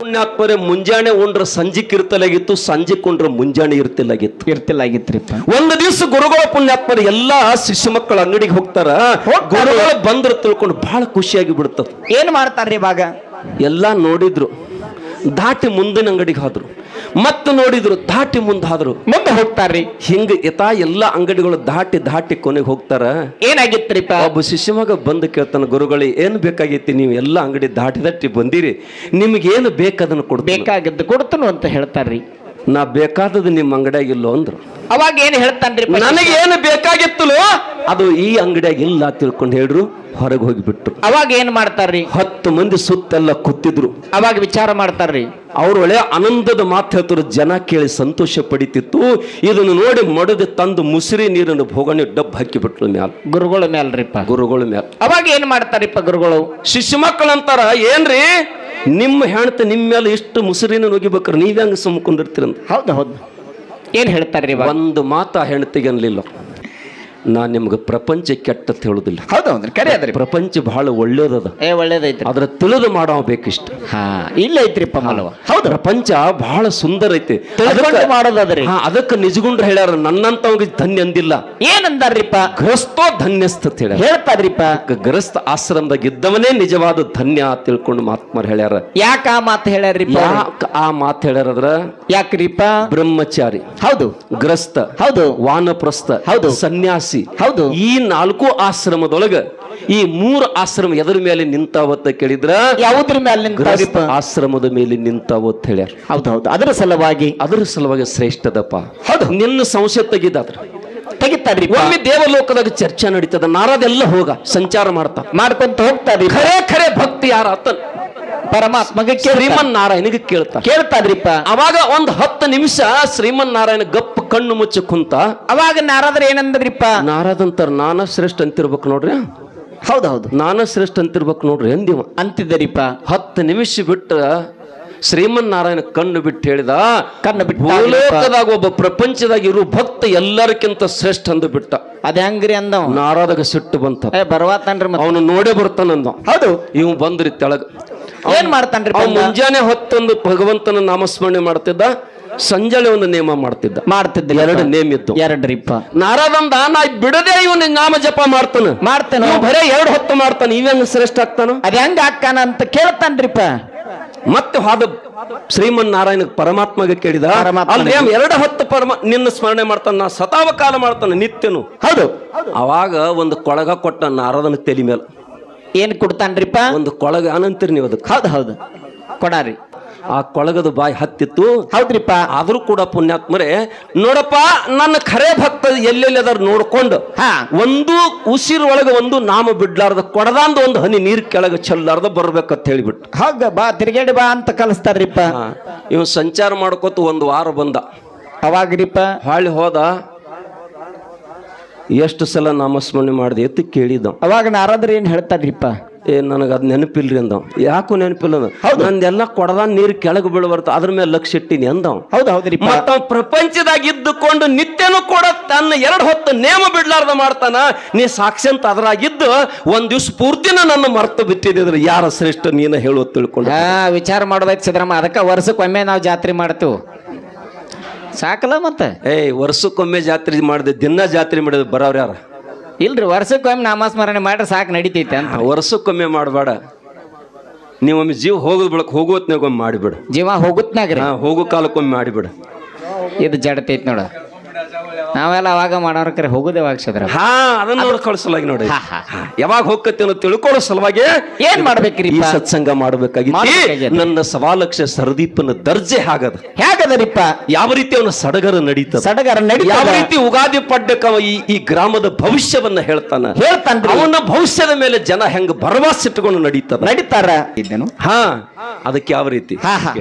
ಪುಣ್ಯಾತ್ಮರೆ ಮುಂಜಾನೆ ಉಂಡ್ರ ಸಂಜಿಕ್ ಇರ್ತಲಾಗಿತ್ತು ಸಂಜಿಕ್ ಉಂಡ್ರ ಮುಂಜಾನೆ ಇರ್ತಿಲ್ಲಾಗಿತ್ತು ಇರ್ತಿಲ್ಲಾಗಿತ್ರಿ ಒಂದು ದಿವಸ ಗುರುಗಳ ಪುಣ್ಯಾತ್ಮರು ಎಲ್ಲಾ ಶಿಶು ಮಕ್ಕಳ ಅಂಗಡಿಗೆ ಹೋಗ್ತಾರ ಗುರುಗಳ ಗುರುಗಳು ಬಂದ್ರ ತಿಳ್ಕೊಂಡು ಬಹಳ ಖುಷಿಯಾಗಿ ಬಿಡ್ತದ. ಏನ್ ಮಾಡ್ತಾರ್ರಿ ಇವಾಗ? ಎಲ್ಲಾ ನೋಡಿದ್ರು. ದಾಟಿ ಮುಂದಿನ ಅಂಗಡಿಗೆ ಹೋದ್ರು. ಮತ್ತೆ ನೋಡಿದ್ರು ದಾಟಿ ಮುಂದೆ ಹೋದ್ರು. ಮುಂದೆ ಹೋಗ್ತಾರ್ರಿ. ಹಿಂಗ ಯಥಾ ಎಲ್ಲ ಅಂಗಡಿಗಳು ದಾಟಿ ದಾಟಿ ಕೊನೆಗೆ ಹೋಗ್ತಾರ. ಏನಾಗಿತ್ರಿಪ್ಪ ಒಬ್ಬ ಶಿಷ್ಯ ಮಗ ಬಂದು ಕೇಳ್ತಾನೆ ಗುರುಗಳೇ ಏನು ಬೇಕಾಗೈತಿ? ನೀವು ಎಲ್ಲ ಅಂಗಡಿ ದಾಟಿ ದಾಟಿ ಬಂದಿರಿ. ನಿಮ್ಗೆ ಏನು ಬೇಕದನ್ನು ಕೊಡ್ಬೇಕಾಗಿದ್ದು ಬೇಕಾಗಿದ್ದು ಕೊಡ್ತನು ಅಂತ ಹೇಳ್ತಾರ್ರಿ. ನಾ ಬೇಕಾದದ್ದು ನಿಮ್ಮ ಅಂಗಡಿಯಾಗ ಇಲ್ಲೋ ಅಂದ್ರು. ಅವಾಗ ಏನ್ ಹೇಳ್ತಾನ್ರಿ ನನಗೆ ಏನು ಬೇಕಾಗಿತ್ತಲೋ ಅದು ಈ ಅಂಗಡಿಯಾಗ ಇಲ್ಲ ತಿಳ್ಕೊಂಡು ಹೇಳ್ರು ಹೊರಗೆ ಹೋಗಿಬಿಟ್ರು. ಅವಾಗ ಏನ್ ಮಾಡ್ತಾರ್ರಿ? ಹತ್ತು ಮಂದಿ ಸುತ್ತೆಲ್ಲ ಕೂತಿದ್ರು. ಅವಾಗ ವಿಚಾರ ಮಾಡ್ತಾರ್ರಿ. ಅವ್ರ ಒಳ್ಳೆ ಆನಂದದ ಮಾತು ಹೇಳ್ತಾರೆ ಜನ ಕೇಳಿ ಸಂತೋಷ ಪಡಿತಿತ್ತು. ಇದನ್ನು ನೋಡಿ ಮಡದೆ ತಂದು ಮುಸಿರಿ ನೀರನ್ನು ಭೋಗಣಿ ಡಬ್ಬ ಹಾಕಿಬಿಟ್ಲು ಮ್ಯಾಲ. ಗುರುಗಳ ಮೇಲ್ರಿಪ್ಪ ಗುರುಗಳ ಮ್ಯಾಲ. ಅವಾಗ ಏನ್ ಮಾಡ್ತಾರಿಪ್ಪ ಗುರುಗಳು? ಶಿಶು ಮಕ್ಕಳಂತಾರ ಏನ್ರಿ? ನಿಮ್ಮ ಹೆಣ್ತ ನಿಮ್ಮ ಮೇಲೆ ಇಷ್ಟು ಮುಸುರಿನ ನುಗಿಬೇಕ್ರೆ ನೀವ್ಯಾಂಗ ಹೆಂಗ್ ಸುಮ್ಕೊಂಡಿರ್ತೀರಂತ ಹೌದು ಹೌದು. ಏನು ಹೇಳ್ತಾರೆ ರೀ ಒಂದು ಮಾತಾ ಹೆಣ್ತಿಗೆ ಅನ್ಲಿಲ್ಲ. ನಾ ನಿಮ್ಗೆ ಪ್ರಪಂಚ ಕೆಟ್ಟತ್ ಹೇಳುದಿಲ್ಲ. ಕರೆ ಅದ್ರಿ. ಪ್ರಪಂಚ ಬಹಳ ಒಳ್ಳೇದದ. ಏ ಒಳ್ಳೇದೈತ್ರಿ. ಅದ್ರ ತಿಳಿದು ಮಾಡೋ ಬೇಕಿಷ್ಟ. ಹಾ ಇಲ್ಲ ಐತ್ರಿಪ್ಪ ಮಲವ. ಹೌದು. ಪ್ರಪಂಚ ಬಹಳ ಸುಂದರ ಐತಿ. ತಿಳ್ಕೊಂಡು ಮಾಡೋದದ್ರಿ. ಹಾ, ಅದಕ್ಕ ನಿಜಗುಂಡ್ರ ಹೇಳ್ಯಾರ ನನ್ನಂತವ್ರಿಗೆ ಧನ್ಯ ಅಂದಿಲ್ಲ. ಏನಂದಾರ್ರಿಪ್ಪ? ಗ್ರಸ್ತೋ ಧನ್ಯಸ್ತ ಅಂತ ಹೇಳ್ಯಾರ. ಹೇಳ್ತಾರ್ರಿಪ್ಪ. ಗ್ರಸ್ತ ಆಶ್ರಮದಾಗ ಇದ್ದವನೇ ನಿಜವಾದ ಧನ್ಯ ಅಂತ ತಿಳ್ಕೊಂಡು ಮಹಾತ್ಮರು ಹೇಳ್ಯಾರ. ಯಾಕ ಆ ಮಾತು ಹೇಳ್ಯಾರ್ರಿಪ್ಪ? ಯಾಕ ಆ ಮಾತು ಹೇಳ್ಯಾರದ್ರ ಯಾಕ್ರಿಪ್ಪ? ಬ್ರಹ್ಮಚಾರಿ. ಹೌದು. ಗ್ರಸ್ತ. ಹೌದು. ವಾನಪ್ರಸ್ಥ. ಹೌದು. ಸನ್ಯಾಸಿ. ಹೌದು. ಈ ನಾಲ್ಕು ಆಶ್ರಮದೊಳಗ ಈ ಮೂರು ಆಶ್ರಮ ಎದ್ರ ಮೇಲೆ ನಿಂತಾವತ್ತ ಕೇಳಿದ್ರ ಯಾವುದ್ರ ಮೇಲೆ ಆಶ್ರಮದ ಮೇಲೆ ನಿಂತಾವತ್ ಹೇಳ್ಯಾರ. ಹೌದು ಹೌದು. ಅದರ ಸಲುವಾಗಿ? ಅದರ ಸಲುವಾಗಿ ಶ್ರೇಷ್ಠದಪ್ಪ. ಹೌದು. ನಿನ್ನ ಸಂಶಯ ತೆಗಿದಾದ್ರ. ತೆಗಿತಾರ್ರಿ ಒಮ್ಮೆ ದೇವಲೋಕದಾಗ ಚರ್ಚೆ ನಡೀತದ ನಾರದೆಲ್ಲ ಹೋಗ ಸಂಚಾರ ಮಾಡ್ತಾ ಮಾಡ್ಕೊಂತ ಹೋಗ್ತಾರ್ರಿ ಖರೆ ಖರೆ ಭಕ್ತಿ ಯಾರ ಆತ ಪರಮಾತ್ಮಗೆ ಶ್ರೀಮನ್ ನಾರಾಯಣಿಗೆ ಕೇಳ್ತಾ ಕೇಳ್ತಾದ್ರಿಪ್ಪ. ಅವಾಗ ಒಂದ್ ಹತ್ತು ನಿಮಿಷ ಶ್ರೀಮನ್ ನಾರಾಯಣ ಗಪ್ಪ ಕಣ್ಣು ಮುಚ್ಚ ಕುಂತ ಅವಾಗ ನಾರಾದ್ರ ಏನಂದ್ರಿಪ್ಪ? ನಾರಾದಂತಾರ ನಾನ ಶ್ರೇಷ್ಠ ಅಂತಿರ್ಬೇಕು ನೋಡ್ರಿ. ಹೌದು ಹೌದು ನಾನ ಶ್ರೇಷ್ಠ ಅಂತಿರ್ಬೇಕು ನೋಡ್ರಿ ಎಂದಿವ. ಅಂತಿದ್ದರಿಪ್ಪ. ಹತ್ತು ನಿಮಿಷ ಬಿಟ್ಟ ಶ್ರೀಮನ್ ನಾರಾಯಣ ಕಣ್ಣು ಬಿಟ್ಟು ಹೇಳಿದ ಕಣ್ಣು ಬಿಟ್ಟು ಭೂಲೋಕದಾಗ ಒಬ್ಬ ಪ್ರಪಂಚದಾಗ ಇರು ಭಕ್ತ ಎಲ್ಲರಿಗಿಂತ ಶ್ರೇಷ್ಠ ಅಂದು ಬಿಟ್ಟ. ಅದ ಹೆಂಗ್ರಿ ಅಂದ ನಾರಾದಾಗ ಸಿಟ್ಟು ಬಂತ. ಬರ್ವಾತನ್ರಿ ಅವನು ನೋಡೇ ಬರ್ತಾನಂದ. ಹೌದು. ಇವ್ ಬಂದ್ರಿ ತೆಳಗ. ಏನ್ ಮಾಡ್ತಾನ್ರಿ ಮುಂಜಾನೆ ಹೊತ್ತೊಂದು ಭಗವಂತನ ನಾಮಸ್ಮರಣೆ ಮಾಡ್ತಿದ್ದ ಸಂಜಳೆ ಒಂದು ನೇಮ ಮಾಡ್ತಿದ್ದ. ಮಾಡ್ತಿದ್ದ ಎರಡು ನೇಮ್ ಇತ್ತು ಎರಡ್ರಿಪ್ಪ ನಾರದಂದ ನಾ ಬಿಡದೆ ಇವನು ನಾಮ ಜಪ ಮಾಡ್ತಾನ. ಮಾಡ್ತಾನ ಬರೇ ಎರಡು ಹೊತ್ತು ಮಾಡ್ತಾನ ಇವಂಗ ಶ್ರೇಷ್ಠ ಆಗ್ತಾನ? ಅದ ಹೆಂಗ ಹಾಕಾನ ಅಂತ ಕೇಳ್ತಾನ್ರಿಪ್ಪ ಮತ್ತೆ ಹಾದ ಶ್ರೀಮನ್ ನಾರಾಯಣ ಪರಮಾತ್ಮಗೆ ಕೇಳಿದ. ಅಲ್ರಿ ಎರಡು ಹೊತ್ತು ಪರಮ ನಿನ್ನ ಸ್ಮರಣೆ ಮಾಡ್ತಾನ ನಾ ಸತಾವ ಕಾಲ ಮಾಡ್ತಾನ ನಿತ್ಯನು. ಹೌದು. ಅವಾಗ ಒಂದು ಕೊಳಗ ಕೊಟ್ಟ ನಾರದನ ತೆಲಿ ಮೇಲೆ. ಏನ್ ಕೊಡ್ತಾನ್ರಿಪ್ಪ? ಒಂದು ಕೊಳಗ ಅನಂತೀರಿ ನೀವು ಅದಕ್ಕೆ. ಹೌದು ಹೌದು. ಕೊಡಾರಿ. ಆ ಕೊಳಗದ ಬಾಯಿ ಹತ್ತಿತ್ತು. ಹೌದ್ರಿಪ್ಪ. ಆದ್ರೂ ಕೂಡ ಪುಣ್ಯಾತ್ಮರೆ ನೋಡಪ್ಪ ನನ್ನ ಖರೆ ಭಕ್ತ ಎಲ್ಲೆಲ್ಲಿ ಅದಾರ ನೋಡ್ಕೊಂಡು ಹಾ. ಒಂದು ಉಸಿರು ಒಳಗೆ ಒಂದು ನಾಮ ಬಿಡ್ಲಾರ್ದ ಕೊಡದಾಂದ ಒಂದು ಹನಿ ನೀರ್ ಕೆಳಗೆ ಚೆಲ್ಲಾರ್ದ ಬರ್ಬೇಕಂತ ಹೇಳಿಬಿಟ್ಟು. ಹಾಗ ಬಾ ತಿರ್ಗೇಡಿ ಬಾ ಅಂತ ಕಲಿಸ್ತಾರ್ರಿಪ್ಪ. ಇವ್ ಸಂಚಾರ ಮಾಡ್ಕೋತ ಒಂದು ವಾರ ಬಂದ. ಅವಾಗ್ರಿಪ್ಪ. ಹಾಳಿ ಹೋದ. ಎಷ್ಟು ಸಲ ನಾಮಸ್ಮರಣೆ ಮಾಡಿದೆ ಎತ್ತಿ ಕೇಳಿದ ಅವಾಗ ನಾರಾದ್ರೆ ಏನ್ ಹೇಳ್ತಾರ್ರಿಪ್ಪ? ಏ ನನಗೆ ಅದು ನೆನಪಿಲ್ರಿ ಅಂದ. ಯಾಕೋ ನೆನಪಿಲ್ಲ ಹೌದು. ನಂದೆಲ್ಲ ಕೊಡದ ನೀರು ಕೆಳಗೆ ಬೀಳಬರ್ತ ಅದ್ರ ಮೇಲೆ ಲಕ್ಷ ಇಟ್ಟಿನಿ ಅಂದವ್ ಹೌದು ಹೌದ್ರಿಪ್ಪ. ಮತ್ತ ಪ್ರಪಂಚದಾಗ ಇದ್ದುಕೊಂಡು ನಿತ್ಯನೂ ಕೂಡ ತನ್ನ ಎರಡು ಹೊತ್ತು ನೇಮ ಬಿಡ್ಲಾರ್ದ ಮಾಡ್ತಾನ. ನೀ ಸಾಕ್ಷಿ ಅಂತ ಅದ್ರಾಗಿದ್ದು ಒಂದ್ ದಿವ್ಸ ಪೂರ್ತಿನ ನನ್ನ ಮರ್ತು ಬಿಟ್ಟಿದ್ರೆ ಯಾರ ಶ್ರೇಷ್ಠ ನೀನ ಹೇಳುವ ತಿಳ್ಕೊಂಡು. ಆ ವಿಚಾರ ಮಾಡೋದಾಯ್ತು ಸಿದ್ದರಾಮ ಅದಕ್ಕ ವರ್ಷಕ್ಕೊಮ್ಮೆ ನಾವು ಜಾತ್ರೆ ಮಾಡ್ತೀವಿ. ಸಾಕಲ್ಲ ಮತ್ತೆ? ಏಯ್ ವರ್ಷಕ್ಕೊಮ್ಮೆ ಜಾತ್ರೆ ಮಾಡಿದೆ ದಿನ ಜಾತ್ರೆ ಮಾಡಿದ ಬರೋರು ಯಾರ? ಇಲ್ರಿ ವರ್ಷಕ್ಕೊಮ್ಮೆ ನಾಮಸ್ಮರಣೆ ಮಾಡ್ರೆ ಸಾಕು ನಡಿತೈತೆ ಅಂತ. ವರ್ಷಕ್ಕೊಮ್ಮೆ ಮಾಡಬೇಡ. ನೀವೊಮ್ಮೆ ಜೀವ ಹೋಗೋದ್ ಬೆಳಕ್ ಹೋಗುವತ್ನಾಗೊಮ್ಮೆ ಮಾಡಿಬಿಡು. ಜೀವ ಹೋಗುತ್ನಾಗ್ರಿ? ಹಾ ಹೋಗೋ ಕಾಲಕ್ಕೊಮ್ಮೆ ಮಾಡಿಬಿಡು. ಇದು ಜಡತೈತ್ ನೋಡ. ನಾವೆಲ್ಲ ಅವಾಗ ಮಾಡೋರ ಕರೆ ಹೋಗುದೇ ಯಾವಾಗ ಸಿದ್ದರಾಮ ಹಾ ಅದನ್ನ ನೋಡ್ಕೊಳ್ಳೋ ಸಲುವಾಗಿ ನೋಡಿ. ಯಾವಾಗ ಹೋಗ್ಕತ್ತಿ ಅನ್ನೋ ತಿಳ್ಕೊಳ್ಳೋ ಸಲುವಾಗಿ ಏನ್ ಮಾಡ್ಬೇಕ್ರಿ ಈ ಸತ್ಸಂಗ ಮಾಡ್ಬೇಕಾಗಿತ್ತು. ನನ್ನ ಸವಾಲಕ್ಷ ಸರದೀಪನ ದರ್ಜೆ ಹಾಗದ. ಹೇಗದರಿಪ್ಪ? ಯಾವ ರೀತಿ ಅವನ ಸಡಗರ ನಡೀತ ಸಡಗರ ನಡಿ ಯಾವ ರೀತಿ ಉಗಾದಿ ಪಡ್ಬೇಕ ಈ ಈ ಗ್ರಾಮದ ಭವಿಷ್ಯವನ್ನ ಹೇಳ್ತಾನ? ಹೇಳ್ತಾನ ಅವನ ಭವಿಷ್ಯದ ಮೇಲೆ ಜನ ಹೆಂಗ ಭರವಸೆ ಇಟ್ಕೊಂಡು ನಡೀತದ? ನಡೀತಾರ? ಇದ್ದೇನು? ಹಾ ಅದಕ್ಕೆ ಯಾವ ರೀತಿ? ಹಾ ಹಾ.